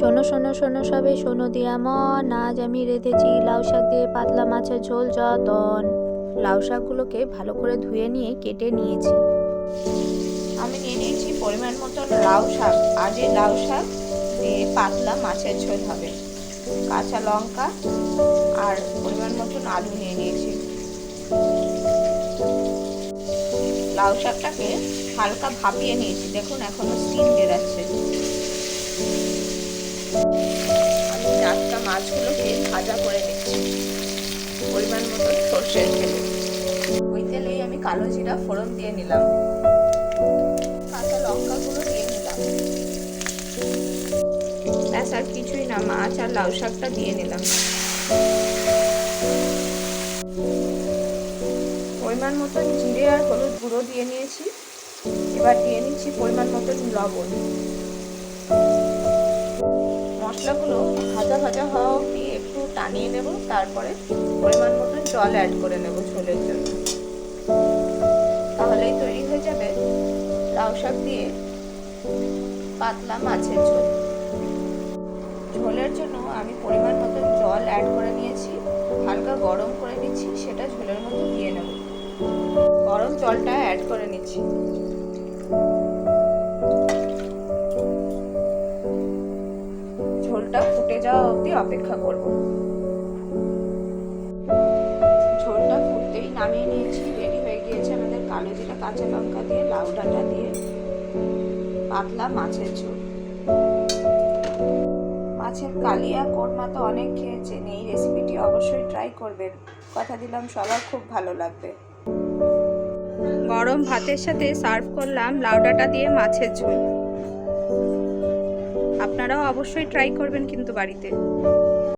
শোনো শোনো শোনো সবে, শোনো দিয়া মন। আজ আমি রেঁধেছি লাউ শাক দিয়ে পাতলা মাছের ঝোল যতন। লাউ শাকগুলোকে ভালো করে ধুয়ে নিয়ে কেটে নিয়েছি। আমি নিয়ে নিয়েছি পরিমাণ মতো লাউ শাক। আজ এই লাউ শাক দিয়ে পাতলা মাছের ঝোল হবে। কাঁচা লঙ্কা আর পরিমাণ মতন আলু নিয়ে নিয়েছি। লাউ শাকটাকে হালকা ভাপিয়ে নিয়েছি। দেখুন, এখনও স্টিম বেরাচ্ছে। আমি টাটকা মাছগুলোকে ভাজা করে নিচ্ছি। পরিমাণ মতো সর্ষের তেলে। ওই তেলেই আমি কালো জিরা ফোড়ন দিয়ে নিলাম। কাঁচা লঙ্কাগুলো দিয়ে নিলাম। ব্যাস, আর কিছুই না, মাছ আর লাউ শাকটা দিয়ে নিলাম। পরিমাণ মতন জিরে আর হলুদ গুঁড়ো দিয়ে নিয়েছি। এবার দিয়ে নিচ্ছি পরিমাণ মতন লবণ। মশলাগুলো ভাজা ভাজা হওয়া অবধি একটু টানিয়ে নেব, তারপরে পরিমাণ মতো জল অ্যাড করে নেব ঝোলের জন্য। তাহলেই তৈরি হয়ে যাবে লাউ শাক দিয়ে পাতলা মাছের ঝোল। ঝোলের জন্য আমি পরিমাণ মতো জল অ্যাড করে নিয়েছি, হালকা গরম করে নিচ্ছি, সেটা ঝোলের মতো দিয়ে নেব। গরম জলটা অ্যাড করে নিচ্ছি। যাওয়া অবধি অপেক্ষা করব। ঝোলটা ফুটতেই নামিয়ে নিয়েছি। রেডি হয়ে গিয়েছে আমাদের কালো জিরা কাঁচা লঙ্কা দিয়ে, লাউ ডাঁটা দিয়ে। পাতলা মাছের ঝোল। মাছের কালিয়া, কোরমা তো অনেক খেয়েছেন এই রেসিপিটি অবশ্যই ট্রাই করবেন। কথা দিলাম, সবার খুব ভালো লাগবে। গরম ভাতের সাথে সার্ভ করলাম লাউ ডাঁটা দিয়ে মাছের ঝোল। আপনারাও অবশ্যই ট্রাই করবেন কিন্তু বাড়িতে।